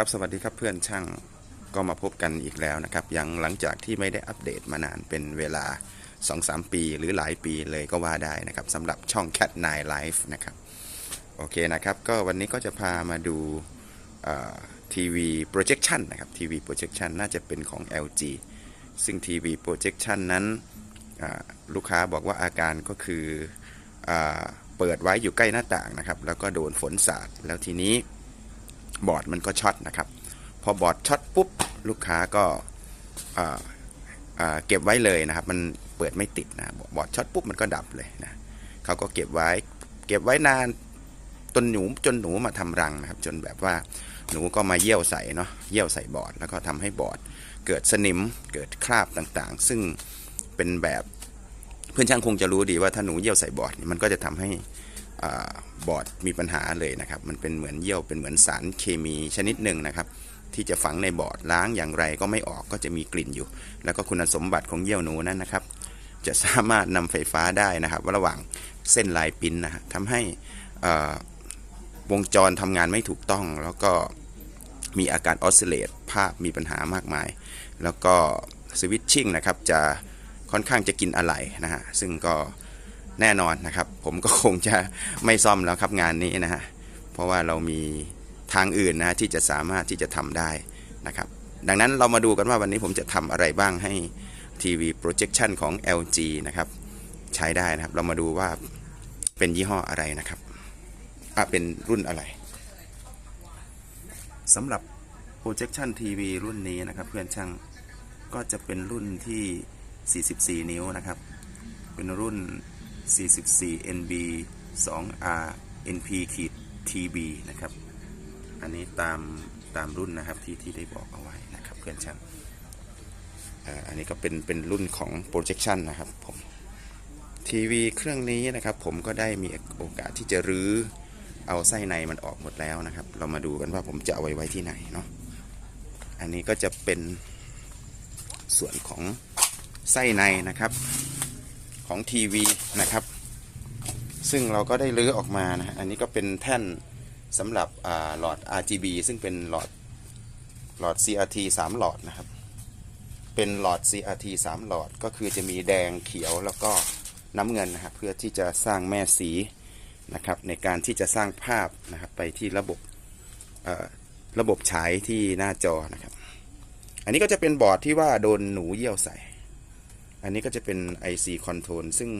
ครับสวัสดีครับเพื่อนช่างก็มาพบกันอีกแล้วนะครับ ยังหลังจากที่ไม่ได้อัปเดตมานานเป็นเวลา 2-3 ปีหรือหลายปีเลยก็ว่าได้นะครับสำหรับช่อง Cat 9 Life นะครับโอเคนะครับก็วันนี้ก็จะพามาดูทีวี projection นะครับทีวี projection น่าจะเป็นของ LG ซึ่งทีวี projection นั้นลูกค้าบอกว่าอาการก็คืออเปิดไว้อยู่ใกล้หน้าต่างนะครับแล้วก็โดนฝนสาดแล้วทีนี้ บอร์ดมันก็ช็อตนะครับ พอบอร์ดช็อตปุ๊บลูกค้าก็เก็บไว้เลยนะครับ มันเปิดไม่ติดนะบอร์ดช็อตปุ๊บมันก็ดับเลยนะเขาก็เก็บไว้ เก็บไว้นานจนหนูจนหนูมาทำรังนะครับ จนแบบว่าหนูก็มาเยี่ยวใส่เนาะเยี่ยวใส่บอร์ดแล้วก็ทำให้บอร์ดเกิดสนิมเกิดคราบต่างๆ ซึ่งเป็นแบบเพื่อนช่างคงจะรู้ดีว่าถ้าหนูเยี่ยวใส่บอร์ดมันก็จะทำให้ บอดมีปัญหาเลยนะครับ มันเป็นเหมือนเยี่ยวเป็นเหมือนสารเคมีชนิดหนึ่งนะครับ ที่จะฝังในบอดล้างอย่างไรก็ไม่ออกก็จะมีกลิ่นอยู่ แล้วก็คุณสมบัติของเยี่ยวหนูนั้นนะครับ จะสามารถนำไฟฟ้าได้นะครับระหว่างเส้นลายปิ้นนะฮะทำให้วงจรทำงานไม่ถูกต้อง แล้วก็มีอาการออสซิเลตภาพมีปัญหามากมาย แล้วก็สวิตชิ่งนะครับจะค่อนข้างจะกินอะไหล่นะฮะซึ่งก็ แน่นอนนะครับ ผมก็คงจะไม่ซ่อมแล้วครับงานนี้นะฮะเพราะว่าเรามีทางอื่นนะที่จะสามารถที่จะทำได้นะครับ ดังนั้นเรามาดูกันว่าวันนี้ผมจะทำอะไรบ้างให้ทีวี projection ของ LG นะครับใช้ได้นะครับ เรามาดูว่าเป็นยี่ห้ออะไรนะครับอะเป็นรุ่นอะไรสำหรับ projection TV รุ่นนี้นะครับ เพื่อนช่างก็จะเป็นรุ่นที่ 44 นิ้วนะครับ เป็นรุ่น 44 NB 2R NP ขีด TB นะครับ อันนี้ตามตามรุ่นนะครับที่ที่ได้บอกเอาไว้นะครับเพื่อนช่างอันนี้ก็เป็นเป็นรุ่นของ projection นะครับผมทีวีเครื่องนี้นะครับผมก็ได้มีโอกาสที่จะรื้อเอาไส้ในมันออกหมดแล้วนะครับ เรามาดูกันว่าผมจะเอาไว้ไว้ที่ไหนเนาะอันนี้ก็จะเป็นส่วนของไส้ในนะครับ ของทีวีนะครับ ซึ่งเราก็ได้ลื้อออกมานะอันนี้ก็เป็นแท่นสำหรับหลอด RGB ซึ่งเป็นหลอดหลอด CRT 3 หลอดนะครับ เป็นหลอด CRT 3 หลอดก็คือจะมีแดงเขียวแล้วก็น้ำเงินนะครับเพื่อที่จะสร้างแม่สีนะครับในการที่จะสร้างภาพนะครับไปที่ระบบระบบฉายที่หน้าจอนะครับ อันนี้ก็จะเป็นบอร์ดที่ว่าโดนหนูเยี่ยวใส่ อันนี้ก็จะเป็น IC Control ซึ่ง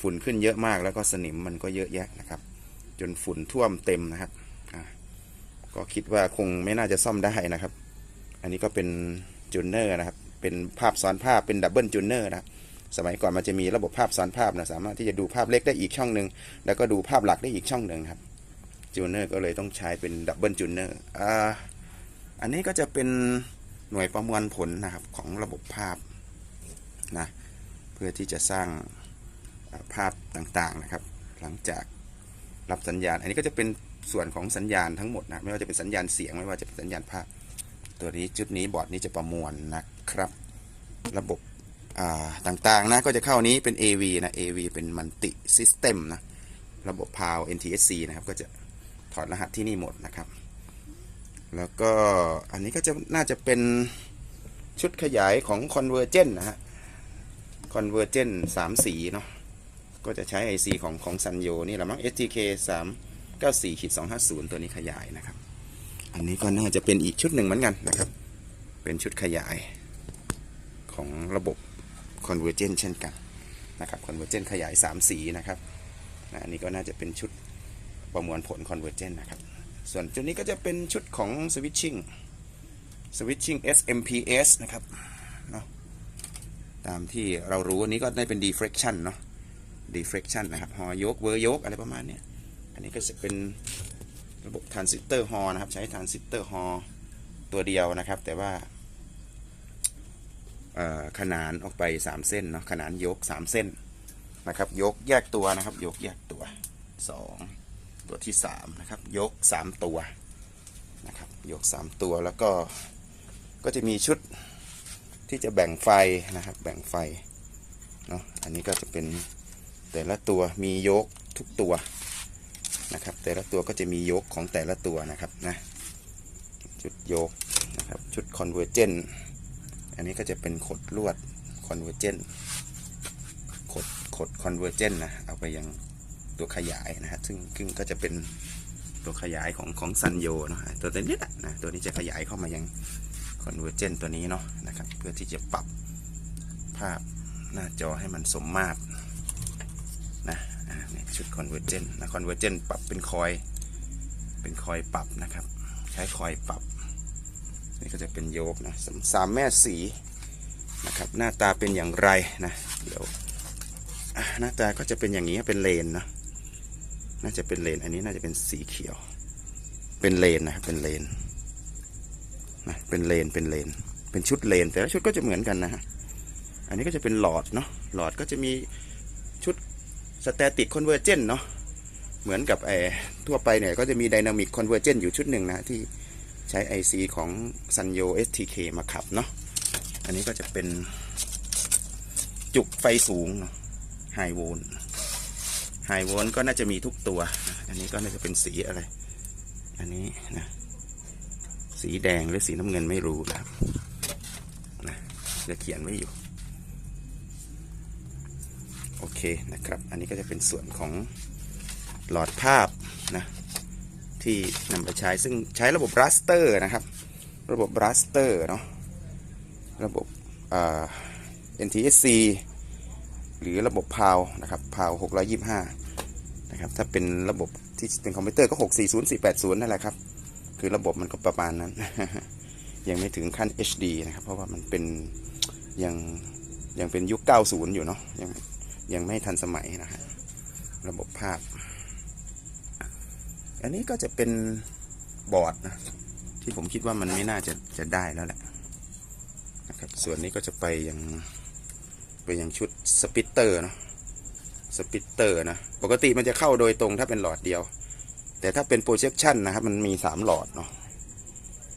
ฝุ่นขึ้นเยอะมากแล้วก็สนิมมันก็เยอะแยะนะครับ จนฝุ่นท่วมเต็มนะครับก็คิดว่าคงไม่น่าจะซ่อมได้นะครับ อันนี้ก็เป็นจูเนอร์นะครับ เป็นภาพซ้อนภาพเป็นดับเบิลจูเนอร์นะสมัยก่อนมันจะมีระบบภาพซ้อนภาพนะสามารถที่จะดูภาพเล็กได้อีกช่องหนึ่งแล้วก็ดูภาพหลักได้อีกช่องหนึ่งครับจูเนอร์ก็เลยต้องใช้เป็นดับเบิลจูเนอร์อันนี้ก็จะเป็นหน่วยประมวลผลนะครับของระบบภาพ นะเพื่อที่จะสร้างภาพต่างๆนะครับ หลังจากรับสัญญาณ อันนี้ก็จะเป็นส่วนของสัญญาณทั้งหมดนะไม่ว่าจะเป็นสัญญาณเสียงไม่ว่าจะเป็นสัญญาณภาพ ตัวนี้จุดนี้บอร์ดนี้จะประมวลนะครับ ระบบต่างๆนะก็จะเข้านี้เป็น AV นะ AV เป็นมัลติซิสเต็มนะระบบ PAL NTSC นะครับก็จะถอดรหัสที่นี่หมดนะครับ แล้วก็อันนี้ก็จะน่าจะเป็นชุดขยายของ Convergent นะฮะ คอนเวอร์เจนสามสีเนาะก็จะใช้ IC ของของซันโยนี่แหละมั้ง STK 3 9 4ขีด250 ตัวนี้ขยายนะครับ อันนี้ก็น่าจะเป็นอีกชุดหนึ่งเหมือนกันนะครับ เป็นชุดขยายของระบบ Convergent เช่นกันนะครับ Convergent ขยาย 3 สีนะครับอันนี้ก็น่าจะเป็นชุดประมวลผล Convergent นะครับ ส่วนชุดนี้ก็จะเป็นชุดของ Switching Switching SMPS นะครับเนาะ ตามที่เรารู้อันนี้ก็ได้เป็น deflection เนาะ deflection นะครับฮอยกเวอร์ยกอะไรประมาณเนี้ยอันนี้ก็จะเป็นระบบ transistor ฮอนะครับ ใช้ transistor ฮอตัวเดียวนะครับ แต่ว่าขนานออกไป 3 เส้นเนาะขนานยก 3 เส้นนะครับ ยกแยกตัวนะครับ ยกแยกตัว 2 ตัวที่ 3 นะครับ ยก 3 ตัวนะครับ ยก 3 ตัวแล้วก็ก็จะมีชุด ที่จะแบ่งไฟนะครับ แบ่งไฟเนาะอันนี้ก็จะเป็นแต่ละตัวมียกทุกตัวนะครับ แต่ละตัวก็จะมียกของแต่ละตัวนะครับนะชุดยกนะครับชุดคอนเวอร์เจนอันนี้ก็จะเป็นขดลวดคอนเวอร์เจนขดขดคอนเวอร์เจนนะเอาไปยังตัวขยายนะฮะซึ่งซึ่งก็จะเป็นตัวขยายของของซันโยเนาะตัวนี้แหละนะตัวนี้จะขยายเข้ามายัง คอนเวอร์เจนตัวนี้เนาะนะครับ เพื่อที่จะปรับภาพหน้าจอให้มันสมมาตรนะนี่ชุดคอนเวอร์เจนนะคอนเวอร์เจนปรับเป็นคอย เป็นคอยปรับนะครับ ใช้คอยปรับ นี่ก็จะเป็นโยกนะสามแม่สีนะครับ หน้าตาเป็นอย่างไรนะเดี๋ยวหน้าตาก็จะเป็นอย่างนี้เป็นเลนนะน่าจะเป็นเลน อันนี้น่าจะเป็นสีเขียว เป็นเลนนะครับเป็นเลน นะเป็นเลนเป็นเลน เป็นชุดเลน แต่ละชุดก็จะเหมือนกันนะฮะอันนี้ก็จะเป็นหลอดเนาะหลอดก็จะมีชุดสแตติกคอนเวอร์เจนเนาะเหมือนกับไอ้ทั่วไปเนี่ยก็จะมี Dynamic Convergent อยู่ชุดหนึ่งนะที่ใช้ IC ของ Sanyo STK มาขับเนาะอันนี้ก็จะเป็นจุกไฟสูงเนาะ High Volt High Volt ก็น่าจะมีทุกตัว อันนี้ก็น่าจะเป็นสีอะไร อันนี้นะ สีแดงหรือสีน้ำเงินไม่รู้นะครับนะจะเขียนไว้อยู่ โอเคนะครับ อันนี้ก็จะเป็นส่วนของหลอดภาพนะที่นำไปใช้ซึ่งใช้ระบบ raster นะครับ ระบบ raster เนาะระบบอ่า NTSC หรือระบบ PAL นะครับ PAL 625 นะครับ ถ้าเป็นระบบที่เป็นคอมพิวเตอร์ก็ 640480 นั่นแหละครับ คือระบบมันก็ประมาณนั้น ยังไม่ถึงขั้น HD นะครับ เพราะว่ามันเป็นยังยังเป็นยุค 90 อยู่เนาะยังยังไม่ทันสมัยนะฮะระบบภาพ อันนี้ก็จะเป็นบอร์ดนะที่ผมคิดว่ามันไม่น่าจะจะได้แล้วแหละนะครับ ส่วนนี้ก็จะไปยังไปยังชุดสปิตเตอร์เนาะสปิตเตอร์นะ ปกติมันจะเข้าโดยตรงถ้าเป็นหลอดเดียว แต่ถ้าเป็นโปรเจคชันนะครับ มันมี3หลอดเนาะ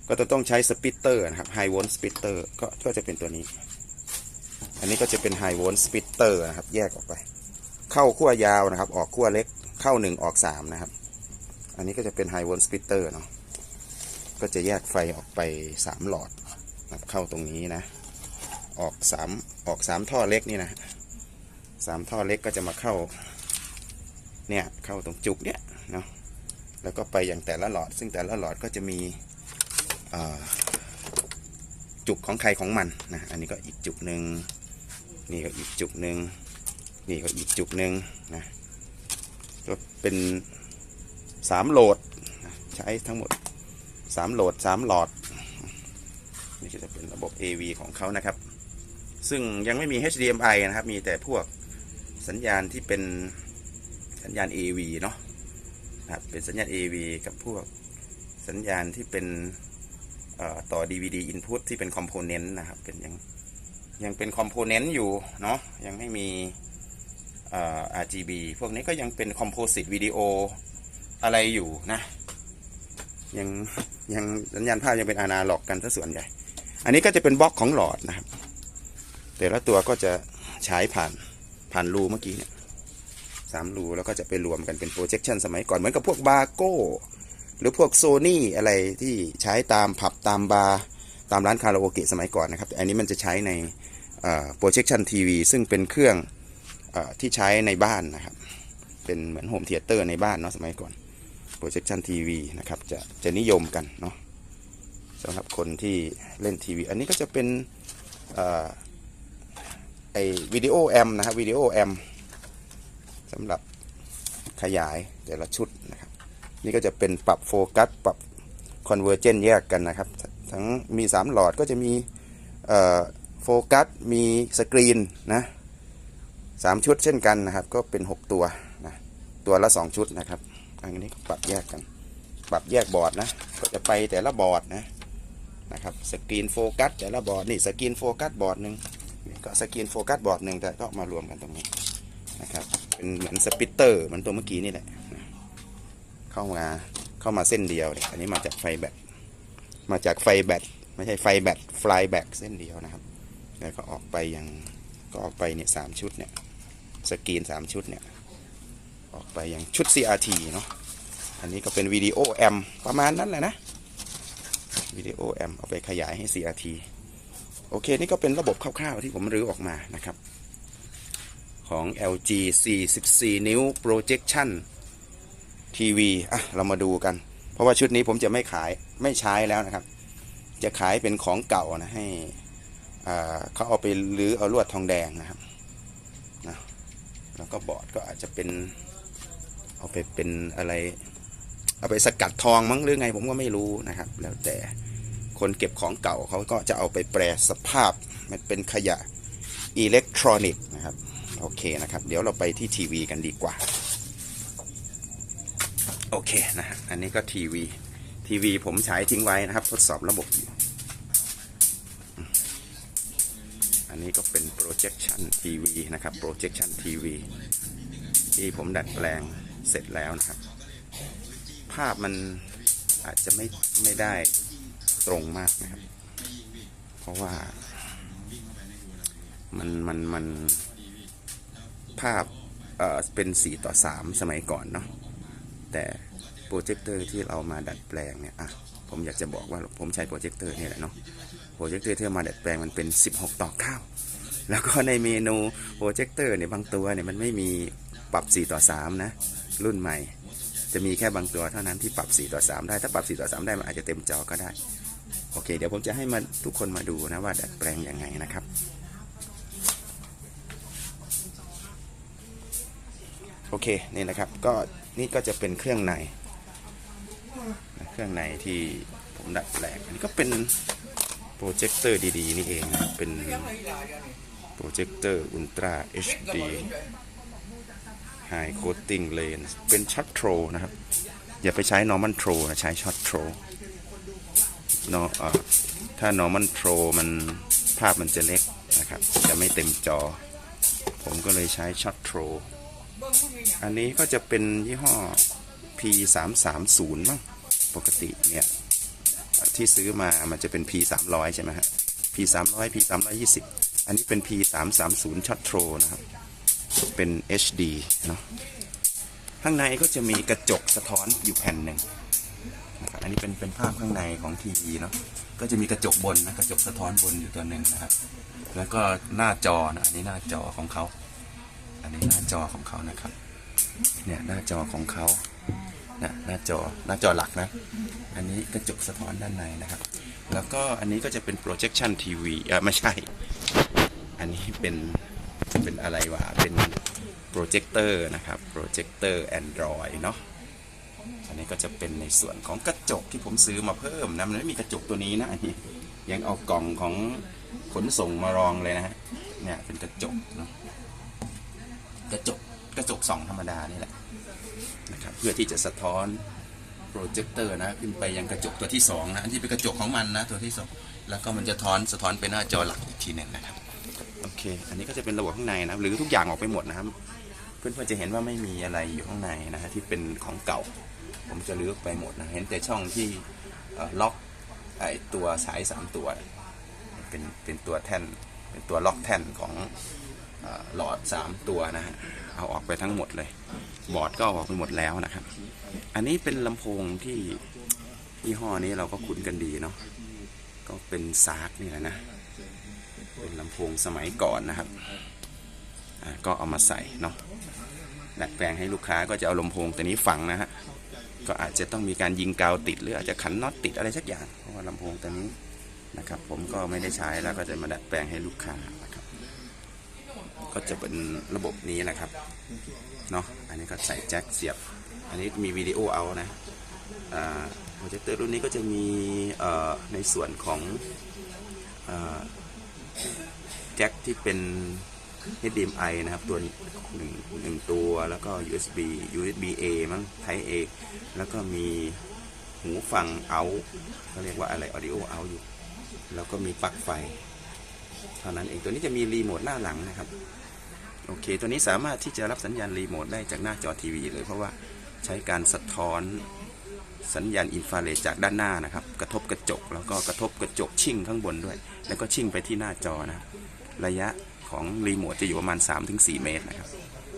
ก็จะต้องใช้สปิตเตอร์นะครับไฮโวลต์สปิตเตอร์ก็ก็จะเป็นตัวนี้ อันนี้ก็จะเป็นไฮโวลต์สปิตเตอร์นะครับ แยกออกไป เข้าขั้วยาวนะครับ ออกขั้วเล็กเข้า1ออก3นะครับ อันนี้ก็จะเป็นไฮโวลต์สปิตเตอร์เนาะก็จะแยกไฟออกไป3หลอดนะเข้าตรงนี้นะ ออก3ออก3ท่อเล็กนี่นะสามท่อเล็กก็จะมาเข้า เนี่ยเข้าตรงจุกเนี่ยเนาะ แล้วก็ไปอย่างแต่ละหลอด ซึ่งแต่ละหลอดก็จะมีจุกของใครของมันนะอันนี้ก็อีกจุกหนึ่งนี่ก็อีกจุกหนึ่งนี่ก็อีกจุกหนึ่งนะก็เป็นสามโหลดใช้ทั้งหมดสามโหลดสามหลอดนี่ก็จะเป็นระบบ AV ของเขานะครับ ซึ่งยังไม่มี HDMI นะครับ มีแต่พวกสัญญาณที่เป็นสัญญาณ AV เนาะ นะครับ เป็นสัญญาณ AV กับพวกสัญญาณที่เป็นต่อต่อ DVD input ที่เป็นคอมโพเนนต์นะครับ เป็นยังยังเป็นคอมโพเนนต์อยู่เนาะ ยังไม่มี RGB พวกนี้ก็ยังเป็นคอมโพสิตวิดีโออะไรอยู่นะ ยังยังสัญญาณภาพยังเป็นอนาล็อกกันซะส่วนใหญ่ อันนี้ก็จะเป็นบล็อกของหลอดนะครับ แต่ละตัวก็จะใช้ผ่านผ่านรูเมื่อกี้เนี่ย สามรูแล้วก็จะไปรวมกันเป็นโปรเจคชันสมัยก่อน เหมือนกับพวกบาโก้หรือพวกโซนี่อะไรที่ใช้ตามผับตามบาร์ตามร้านคาราโอเกะสมัยก่อนนะครับ แต่อันนี้มันจะใช้ในโปรเจคชันทีวีซึ่งเป็นเครื่องอที่ใช้ในบ้านนะครับ เป็นเหมือนโฮมเทเตอร์ในบ้านเนาะสมัยก่อน projection TV นะครับจะจะนิยมกันเนาะสำหรับคนที่เล่นทีวี อันนี้ก็จะเป็นอไอวิดีโอแอมนะครับวิดีโอแอม สำหรับขยายแต่ละชุดนะครับ นี่ก็จะเป็นปรับโฟกัสปรับคอนเวอร์เจนแยกกันนะครับ ทั้งมี 3 หลอดก็จะมีโฟกัสมีสกรีนนะสามชุดเช่นกันนะครับ ก็เป็น 6 ตัวนะตัวละ 2 ชุดนะครับอันนี้ก็ปรับแยกกัน ปรับแยกบอร์ดนะ ก็จะไปแต่ละบอร์ดนะนะครับสกรีนโฟกัสแต่ละบอร์ดนี่สกรีนโฟกัสบอร์ดหนึ่งก็สกรีนโฟกัสบอร์ดหนึ่งแต่ก็มารวมกันตรงนี้ นะครับเป็นเหมือนสปิตเตอร์เหมือนตัวเมื่อกี้นี่แหละ เข้ามาเข้ามาเส้นเดียวเนี่ยอันนี้มาจากไฟแบตมาจากไฟแบตไม่ใช่ไฟแบตฟลายแบตเส้นเดียวนะครับ แล้วก็ออกไปยังก็ออกไปเนี่ยสามชุดเนี่ยสกรีนสามชุดเนี่ยออกไปอย่างชุด CRT เนาะอันนี้ก็เป็นวิดีโอแอมประมาณนั้นแหละนะวิดีโอแอมเอาไปขยายให้ CRT โอเค นี่ก็เป็นระบบคร่าวๆที่ผมรื้อออกมานะครับ ของ LG 44 นิ้ว projection TV อะ เรามาดูกัน เพราะว่าชุดนี้ผมจะไม่ขายไม่ใช้แล้วนะครับ จะขายเป็นของเก่านะให้อ่าเขาเอาไปรื้อเอาลวดทองแดงนะครับนะแล้วก็บอร์ดก็อาจจะเป็น เอาไปเป็นอะไร เอาไปสกัดทองมั้งหรือไงผมก็ไม่รู้นะครับ แล้วแต่คนเก็บของเก่าเขาก็จะเอาไปแปรสภาพ มันเป็นขยะอิเล็กทรอนิกส์นะครับ โอเคนะครับ เดี๋ยวเราไปที่ทีวีกันดีกว่า โอเคนะฮะอันนี้ก็ทีวีทีวีผมใช้ทิ้งไว้นะครับ ทดสอบระบบอยู่อันนี้ก็เป็น projection TV นะครับ projection TV ที่ผมดัดแปลงเสร็จแล้วนะครับ ภาพมันอาจจะไม่ไม่ได้ตรงมากนะครับ เพราะว่ามันมันมัน ภาพเเป็น 4 ต่อ 3 สมัยก่อนเนาะแต่โปรเจคเตอร์ที่เรามาดัดแปลงเนี่ยอะผมอยากจะบอกว่าผมใช้โปรเจคเตอร์นี่แหละเนาะโปรเจคเตอร์ที่มาดัดแปลงมันเป็น 16 ต่อ 9 แล้วก็ในเมนูโปรเจคเตอร์เนี่ยบางตัวเนี่ยมันไม่มีปรับ 4 ต่อ 3 นะ รุ่นใหม่ จะมีแค่บางตัวเท่านั้นที่ปรับ 4 ต่อ 3 ได้ถ้าปรับ 4 ต่อ 3 ได้มันอาจจะเต็มจอก็ได้โอเค เดี๋ยวผมจะให้มาทุกคนมาดูนะว่าดัดแปลงยังไงนะครับ โอเคนี่นะครับก็นี่ก็จะเป็นเครื่องในเครื่องในที่ผมดัดแปลงอันนี้ก็เป็นโปรเจคเตอร์ดีๆ นี่เองนะเป็นโปรเจคเตอร์อุลตร้า HD High Coating Lens เป็นช็อตโทรนะครับ อย่าไปใช้ normal Tro นะใช้ช็อตโทรเนาะอ่าถ้า normal Tro มันภาพมันจะเล็กนะครับ จะไม่เต็มจอ ผมก็เลยใช้ช็อตโทร อันนี้ก็จะเป็นยี่ห้อ P 3 3 0มั้งปกติเนี่ยที่ซื้อมามันจะเป็น P 3 0 0ใช่ไหมฮะ P 3 0 0 P 3 2 0อันนี้เป็น P 3 3 0ช็อตโทรนะครับ เป็น HD เนาะข้างในก็จะมีกระจกสะท้อนอยู่แผ่นหนึ่งนะครับอันนี้เป็นเป็นภาพข้างในของทีวีเนาะก็จะมีกระจกบนนะกระจกสะท้อนบนอยู่ตัวหนึ่งนะครับ แล้วก็หน้าจอนะอันนี้หน้าจอของเขา อันนี้หน้าจอของเขานะครับ เนี่ยหน้าจอของเขานะหน้าจอหน้าจอหลักนะ อันนี้กระจกสะท้อนด้านในนะครับ แล้วก็อันนี้ก็จะเป็น projection TV เออไม่ใช่ อันนี้เป็นเป็นอะไรวะ เป็นโปรเจคเตอร์นะครับ โปรเจคเตอร์ Android เนาะ อันนี้ก็จะเป็นในส่วนของกระจกที่ผมซื้อมาเพิ่มนะ มันไม่มีกระจกตัวนี้นะอันนี้ยังเอากล่องของขนส่งมารองเลยนะฮะ เนี่ยเป็นกระจกเนาะ กระจกกระจกส่องธรรมดานี่แหละนะครับเพื่อที่จะสะท้อนโปรเจคเตอร์นะขึ้นไปยังกระจกตัวที่สองนะอันที่เป็นกระจกของมันนะตัวที่สองแล้วก็มันจะท้อนสะท้อนไปหน้าจอหลักอีกทีหนึ่งนะครับโอเค อันนี้ก็จะเป็นระบบข้างในนะหรือทุกอย่างออกไปหมดนะครับเพื่อนๆจะเห็นว่าไม่มีอะไรอยู่ข้างในนะฮะที่เป็นของเก่า ผมจะลื้อกไปหมดนะเห็นแต่ช่องที่ล็อกไอตัวสายสามตัว เป็นเป็นตัวแท่นเป็นตัวล็อกแท่นของ หลอดสามตัวนะฮะเอาออกไปทั้งหมดเลย บอร์ดก็เอาออกไปหมดแล้วนะครับ อันนี้เป็นลำโพงที่ยี่ห้อนี้เราก็คุ้นกันดีเนาะก็เป็นซาร์กนี่แหละนะเป็นลำโพงสมัยก่อนนะครับก็เอามาใส่เนาะดัดแปลงให้ลูกค้าก็จะเอาลำโพงตัวนี้ฝังนะฮะก็อาจจะต้องมีการยิงกาวติด หรืออาจจะขันน็อตติดอะไรสักอย่างเพราะว่าลำโพงตัวนี้นะครับ ผมก็ไม่ได้ใช้แล้วก็จะมาดัดแปลงให้ลูกค้านะครับ ก็จะเป็นระบบนี้นะครับเนาะอันนี้ก็ใส่แจ็คเสียบ อันนี้มีวิดีโอเอานะโปรเจคเตอร์รุ่นนี้ก็จะมีในส่วนของอแจ็คที่เป็น HDMI นะครับ ตัวหนึ่งหนึ่งตัวแล้วก็ USB USB A มั้ง Type A แล้วก็มีหูฟังเอาเขาเรียกว่าอะไร Audio out อยู่ แล้วก็มีปลั๊กไฟ เท่านั้นเองตัวนี้จะมีรีโมทหน้าหลังนะครับ โอเค ตัวนี้สามารถที่จะรับสัญญาณรีโมทได้จากหน้าจอทีวีเลย เพราะว่าใช้การสะท้อนสัญญาณอินฟราเรดจากด้านหน้านะครับ กระทบกระจกแล้วก็กระทบกระจกชิ่งข้างบนด้วย แล้วก็ชิ่งไปที่หน้าจอนะ ระยะของรีโมทจะอยู่ประมาณ 3-4 เมตรนะครับ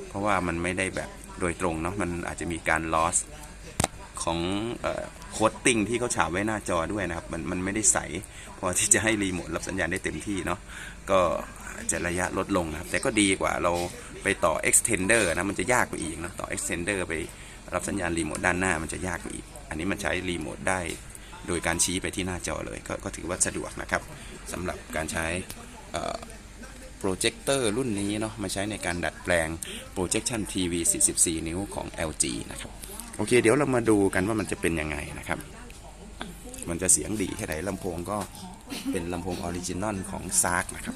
เพราะว่ามันไม่ได้แบบโดยตรงเนาะมันอาจจะมีการ loss ของโคดติ้งที่เขาฉาบไว้หน้าจอด้วยนะครับ มันมันไม่ได้ใส พอที่จะให้รีโมทรับสัญญาณได้เต็มที่เนาะก็ จะระยะลดลงนะครับ แต่ก็ดีกว่าเราไปต่อ extender นะมันจะยากกว่าอีกเนะต่อ extender ไปรับสัญญาณรีโมทด้านหน้ามันจะยากกว่าอีก อันนี้มันใช้รีโมทได้โดยการชี้ไปที่หน้าจอเลยกก็ถือว่าสะดวกนะครับสำหรับการใช้โปรเจคเตอร์รุ่นนี้เนาะมาใช้ในการดัดแปลง projection TV 44 นิ้วของ LG นะครับโอเค เดี๋ยวเรามาดูกันว่ามันจะเป็นยังไงนะครับ มันจะเสียงดีแค่ไหนลำโพงก็เป็นลำโพงออริจินอลของซาร์กนะครับ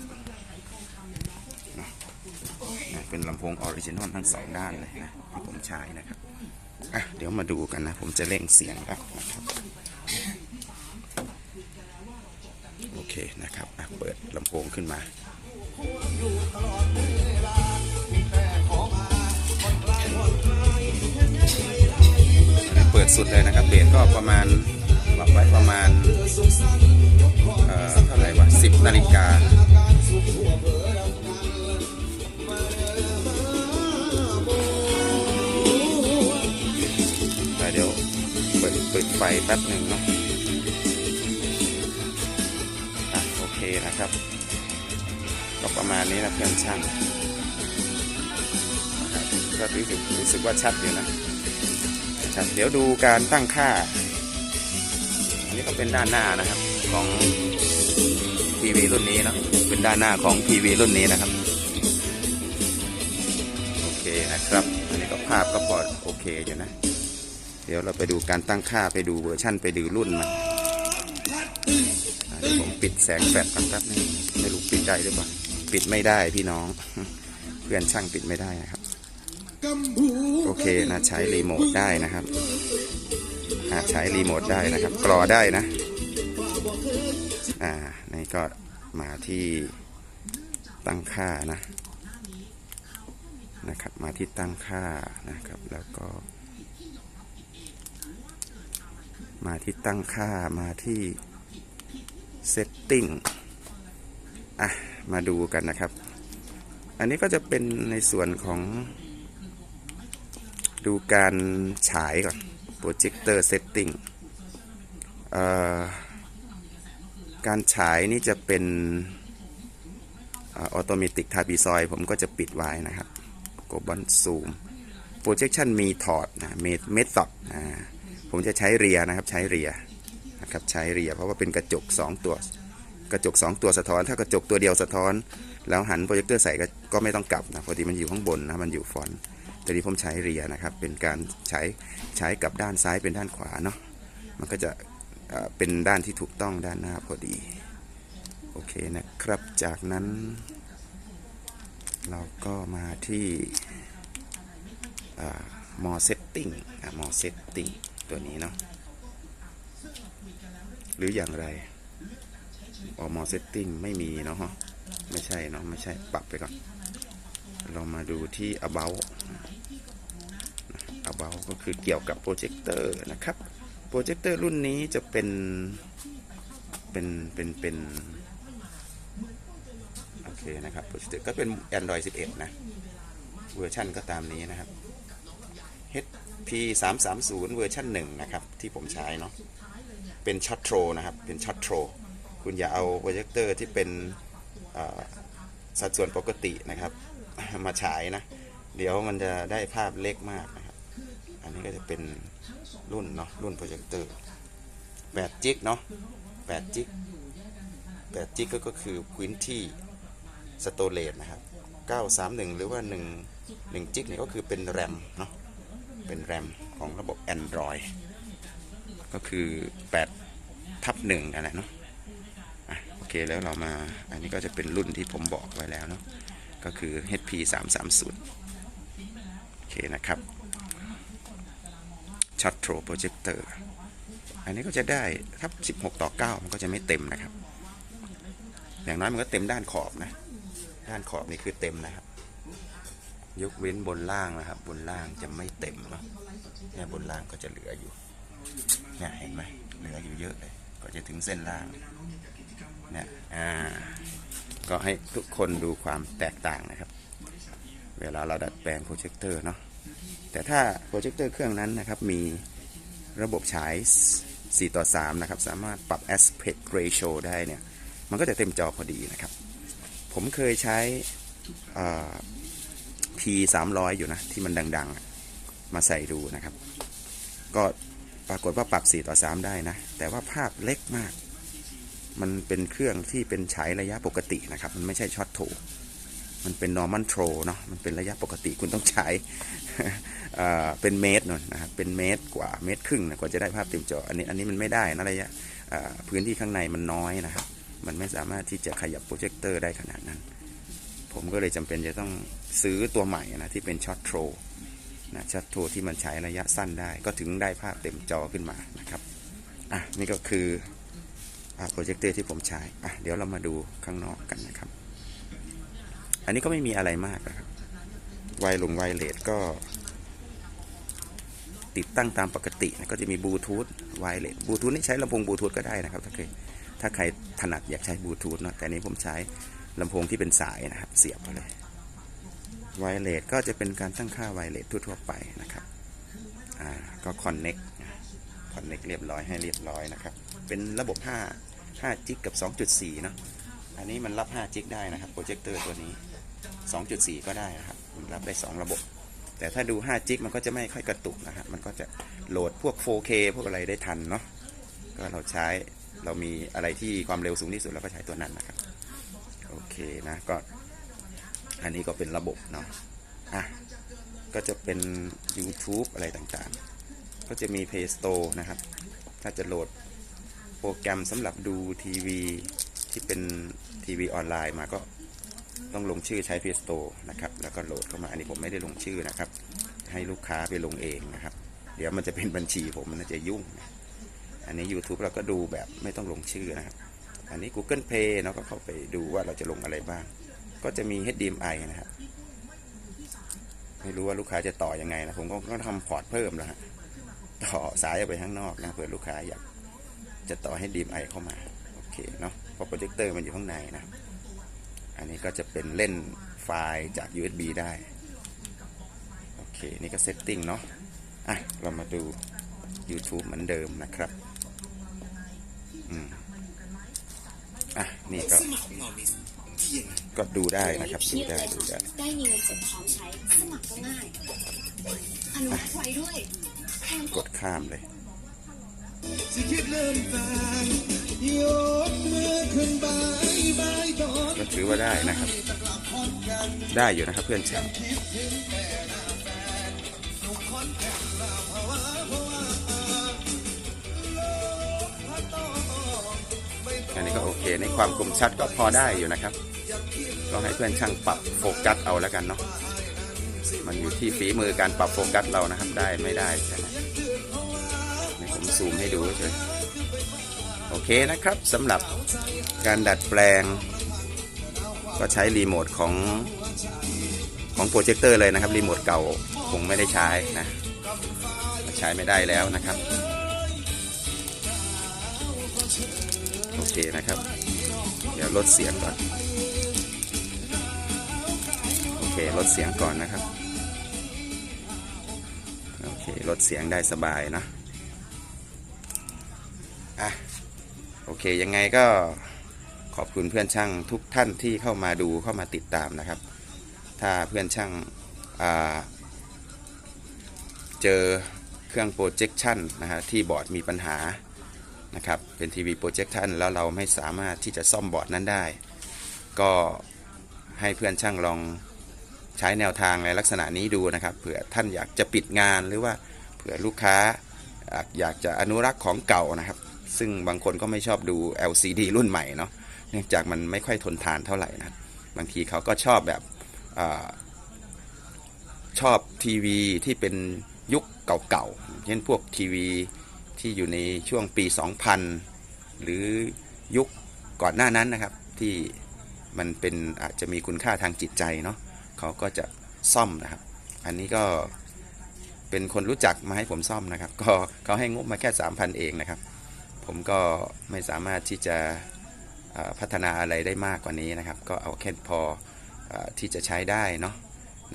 เป็นลำโพงออริจินอลทั้งสองด้านเลยนะที่ผมใช้นะครับอะเดี๋ยวมาดูกันนะ ผมจะเร่งเสียงแล้วนะครับโอเคนะครับอะเปิดลำโพงขึ้นมาเปิดสุดเลยนะครับเบสก็ประมาณล็อกไว้ประมาณเอ่อเท่าไหร่วะ10นาฬิกา ไฟแป๊บหนึ่งเนาะอะโอเคนะครับ ก็ประมาณนี้นะเพื่อนช่างนะครับก็รู้สึกรู้สึกว่าชัดอยู่นะครับเดี๋ยวดูการตั้งค่า อันนี้ก็เป็นด้านหน้านะครับของ PV รุ่นนี้เนอะเป็นด้านหน้าของ PV รุ่นนี้นะครับโอเคนะครับ อันนี้ก็ภาพก็พอโอเคอยู่นะ ดี๋ยวเราไปดูการตั้งค่าไปดูเวอร์ชั่นไปดูรุ่นมันอ่าเดี๋ยวผมปิดแสงแฟลชกันแป๊บนึงไม่รู้ปิดได้หรือเปล่าปิดไม่ได้พี่น้อง เพื่อนช่างปิดไม่ได้นะครับ โอเคนะใช้รีโมทได้นะครับใช้รีโมทได้นะครับ กรอได้นะ อ่านี่ก็มาที่ตั้งค่านะนะครับ มาที่ตั้งค่านะครับ แล้วก็ มาที่ตั้งค่ามาที่ setting อะ มาดูกันนะครับ อันนี้ก็จะเป็นในส่วนของ ดูการฉายก่อน projector setting เอ่อการฉายนี่จะเป็นออโตเมติกทาบีซอยผมก็จะปิดไว้นะครับกบันซูม projection มีถอดนะเมเมธอดนะ ผมจะใช้เรียนะครับใช้เรียนะครับใช้เรียเพราะว่าเป็นกระจก 2 ตัว กระจก 2 ตัวสะท้อน ถ้ากระจกตัวเดียวสะท้อน แล้วหันโปรเจคเตอร์ใส่ก็ไม่ต้องกลับนะพอดีมันอยู่ข้างบนนะมันอยู่ฟอนต์แต่นี้ผมใช้เรียนะครับเป็นการใช้ใช้กับด้านซ้ายเป็นด้านขวาเนาะมันก็จะเอ่อเป็นด้านที่ถูกต้องด้านหน้าพอดีโอเคนะครับจากนั้น เราก็มาที่มอเซตติ้งมอเซตติ้ง ตัวนี้เนาะหรืออย่างไรออมอเซตติ้งไม่มีเนาะไม่ใช่เนาะไม่ใช่ปรับไปก่อน เรามาดูที่ about about ก็คือเกี่ยวกับโปรเจคเตอร์นะครับโปรเจคเตอร์รุ่นนี้จะเป็นเป็นเป็นเป็นโอเคนะครับโปรเจคเตอร์ก็เป็น Android 11 นะ เวอร์ชันก็ตามนี้นะครับ h 3 3 0 เวอร์ชัน1นะครับ ที่ผมใช้เนาะเป็นช็อตโทรนะครับ เป็นช็อตโทรคุณอย่าเอาโปรเจคเตอร์ที่เป็นสัดส่วนปกตินะครับ มาฉายนะ เดี๋ยวมันจะได้ภาพเล็กมากนะครับ อันนี้ก็จะเป็นรุ่นเนาะรุ่นโปรเจคเตอร์8จิกเนาะ8จิก8จิกก็คือพื้นที่สโตเรจนะครับ 931 หรือว่า 1 1จิกเนี่ยก็คือเป็นแรมเนาะ เป็นแรมของระบบ Android ก็คือ8ทับ1อะไรเนาะอะโอเคแล้วเรามาอันนี้ก็จะเป็นรุ่นที่ผมบอกไว้แล้วเนาะก็คือ HP 330โอเคนะครับช็อตโทรโปรเจคเตอร์อันนี้ก็จะได้ทับ 16 ต่อ 9 มันก็จะไม่เต็มนะครับ อย่างน้อยมันก็เต็มด้านขอบนะ ด้านขอบนี่คือเต็มนะครับ ยกเว้นบนล่างนะครับ บนล่างจะไม่เต็มเนาะเนี่ยบนล่างก็จะเหลืออยู่เนี่ยเห็นไหมเหลืออยู่เยอะเลย ก็จะถึงเส้นล่างเนี่ยอ่าก็ให้ทุกคนดูความแตกต่างนะครับ เวลาเราดัดแปลงโปรเจคเตอร์เนาะแต่ถ้าโปรเจคเตอร์เครื่องนั้นนะครับมีระบบฉาย 4 ต่อ 3 นะครับ สามารถปรับ aspect ratio ได้เนี่ย มันก็จะเต็มจอพอดีนะครับ ผมเคยใช้อ่า P 3 0 0อยู่นะที่มันดังๆ มาใส่ดูนะครับ ก็ปรากฏว่าปรับ 4 ต่อ 3 ได้นะ แต่ว่าภาพเล็กมาก มันเป็นเครื่องที่เป็นฉายระยะปกตินะครับ มันไม่ใช่ช็อตโทมันเป็น normal throw เนาะมันเป็นระยะปกติคุณต้องใช้เอ่อเป็นเมตรน่อยนะครับเป็นเมตรกว่าเมตรครึ่งนะกว่าจะได้ภาพเต็มจออันนี้อันนี้มันไม่ได้นะระยะเอ่อพื้นที่ข้างในมันน้อยนะครับ มันไม่สามารถที่จะขยับโปรเจคเตอร์ได้ขนาดนั้น ผมก็เลยจำเป็นจะต้อง ซื้อตัวใหม่นะที่เป็นช็อตโทรนะช็อตโทรที่มันใช้ระยะสั้นได้ ก็ถึงได้ภาพเต็มจอขึ้นมานะครับอะนี่ก็คือโปรเจคเตอร์ที่ผมใช้อะเดี๋ยวเรามาดูข้างนอกกันนะครับ อันนี้ก็ไม่มีอะไรมากนะครับไวลงไวเลสก็ ติดตั้งตามปกตินะก็จะมีบลูทูธไวเลสบลูทูธนี่ใช้ลำโพงบลูทูธก็ได้นะครับ ถ้าเคยถ้าใครถนัดอยากใช้บลูทูธเนาะแต่นี้ผมใช้ลำโพงที่เป็นสายนะครับ เสียบมาเลย ไวเลสก็จะเป็นการตั้งค่าไวเลสทั่วๆไปนะครับอ่าก็คอนเน็กคอนเน็กเรียบร้อยให้เรียบร้อยนะครับ เป็นระบบ 5 5จิกกับ 2.4 เนาะอันนี้มันรับ 5 จิกได้นะครับโปรเจคเตอร์ตัวนี้ 2.4 ก็ได้นะครับมันรับได้ 2 ระบบ แต่ถ้าดู 5 จิกมันก็จะไม่ค่อยกระตุกนะครับมันก็จะโหลดพวก 4K พวกอะไรได้ทันเนาะก็เราใช้เรามีอะไรที่ความเร็วสูงที่สุดเราก็ใช้ตัวนั้นนะครับ โอเคนะก็ อันนี้ก็เป็นระบบเนาะอะก็จะเป็น YouTube อะไรต่างๆ ก็จะมี Play Store นะครับ ถ้าจะโหลดโปรแกรมสำหรับดูทีวีที่เป็นทีวีออนไลน์มาก็ต้องลงชื่อใช้ Play Store นะครับ แล้วก็โหลดเข้ามา อันนี้ผมไม่ได้ลงชื่อนะครับ ให้ลูกค้าไปลงเองนะครับ เดี๋ยวมันจะเป็นบัญชีผมมันจะยุ่ง อันนี้ YouTube เราก็ดูแบบไม่ต้องลงชื่อนะครับ อันนี้ Google Play เนาะก็เข้าไปดูว่าเราจะลงอะไรบ้าง ก็จะมี HDMI นะครับ ไม่รู้ว่าลูกค้าจะต่อยังไงนะ ผมก็ต้องทำพอร์ตเพิ่มแล้วฮะ ต่อสายออกไปข้างนอกนะเผื่อลูกค้าอยากจะต่อให้ DMI เข้ามา โอเคเนาะ เพราะโปรเจคเตอร์มันอยู่ข้างในนะ อันนี้ก็จะเป็นเล่นไฟล์จาก USB ได้ โอเค นี่ก็เซตติ้งเนาะ อะ เรามาดู YouTube เหมือนเดิมนะครับอืมอะ นี่ก็ สมัครของเรามีที่ยังไงก็ดูได้นะครับดูได้ดูได้ได้มีเงินสดพร้อมใช้สมัครก็ง่ายอนุมัติไวด้วยแถมกดข้ามเลยสิคิดเริ่มต่างยกมือขึ้นบายบายตอนก็ถือว่าได้นะครับ ได้อยู่นะครับเพื่อนชาวอันนี้ก็โอเคในความคมชัดก็พอได้อยู่นะครับ ก็ให้เพื่อนช่างปรับโฟกัสเอาแล้วกันเนาะมันอยู่ที่ฝีมือการปรับโฟกัสเรานะครับได้ไม่ได้ใช่ไหมนี่ผมซูมให้ดูเฉยโอเคนะครับสำหรับการดัดแปลง ก็ใช้รีโมทของของโปรเจคเตอร์เลยนะครับรีโมทเก่าคงไม่ได้ใช้นะใช้ไม่ได้แล้วนะครับโอเคนะครับ เดี๋ยวลดเสียงก่อน เคลดเสียงก่อนนะครับ โอเคลดเสียงได้สบายนะอะโอเคยังไงก็ขอบคุณเพื่อนช่างทุกท่านที่เข้ามาดูเข้ามาติดตามนะครับ ถ้าเพื่อนช่างาเจอเครื่องโปรเจคชันนะฮะที่บอร์ดมีปัญหานะครับเป็นทีวีโปรเจคชันแล้วเราไม่สามารถที่จะซ่อมบอร์ดนั้นได้ ก็ให้เพื่อนช่างลอง ใช้แนวทางในลักษณะนี้ดูนะครับเผื่อท่านอยากจะปิดงานหรือว่าเผื่อลูกค้าอยากจะอนุรักษ์ของเก่านะครับ ซึ่งบางคนก็ไม่ชอบดู LCD รุ่นใหม่เนาะเนื่องจากมันไม่ค่อยทนทานเท่าไหร่นะบางทีเขาก็ชอบแบบอชอบทีวีที่เป็นยุคเก่าๆเช่นพวกทีวีที่อยู่ในช่วงปี 2000 หรือยุคก่อนหน้านั้นนะครับที่มันเป็นอาจจะมีคุณค่าทางจิตใจเนาะ เขาก็จะซ่อมนะครับ อันนี้ก็เป็นคนรู้จักมาให้ผมซ่อมนะครับ ก็เขาให้งบมาแค่ 3,000 เองนะครับ ผมก็ไม่สามารถที่จะพัฒนาอะไรได้มากกว่านี้นะครับ ก็เอาแค่พออที่จะใช้ได้เนาะ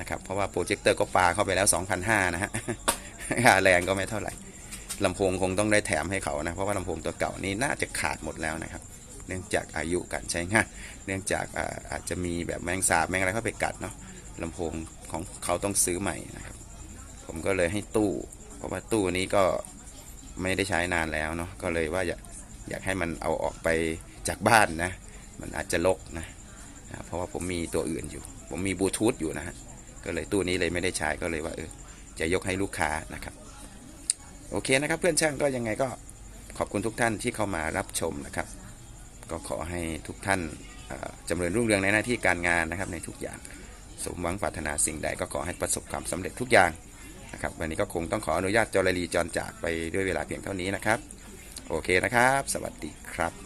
นะครับ เพราะว่าโปรเจคเตอร์ก็ปาเข้าไปแล้ว2,500นะฮะค่าแรงก็ไม่เท่าไหร่ลำโพงคงต้องได้แถมให้เขานะ เพราะว่าลำโพงตัวเก่านี้น่าจะขาดหมดแล้วนะครับ เนื่องจากอายุการใช้งาน เนื่องจากออาจจะมีแบบแมงสาบแมงอะไรเข้าไปกัดเนาะ ลำโพงของเขาต้องซื้อใหม่นะครับ ผมก็เลยให้ตู้ เพราะว่าตู้นี้ก็ไม่ได้ใช้นานแล้วเนาะก็เลยว่าอยากอยากให้มันเอาออกไปจากบ้านนะ มันอาจจะลกนะเพราะว่าผมมีตัวอื่นอยู่ ผมมีบลูทูธอยู่นะฮะก็เลยตู้นี้เลยไม่ได้ใช้ก็เลยว่าเออจะยกให้ลูกค้านะครับโอเคนะครับ เพื่อนช่างก็ยังไงก็ขอบคุณทุกท่านที่เข้ามารับชมนะครับ ก็ขอให้ทุกท่านจำเริญรุ่งเรืองในหน้าที่การงานนะครับในทุกอย่าง สมหวังปรารถนาสิ่งใดก็ขอให้ประสบความสำเร็จทุกอย่างนะครับ วันนี้ก็คงต้องขออนุญาตจอรลีจรจากไปด้วยเวลาเพียงเท่านี้นะครับ โอเคนะครับ สวัสดีครับ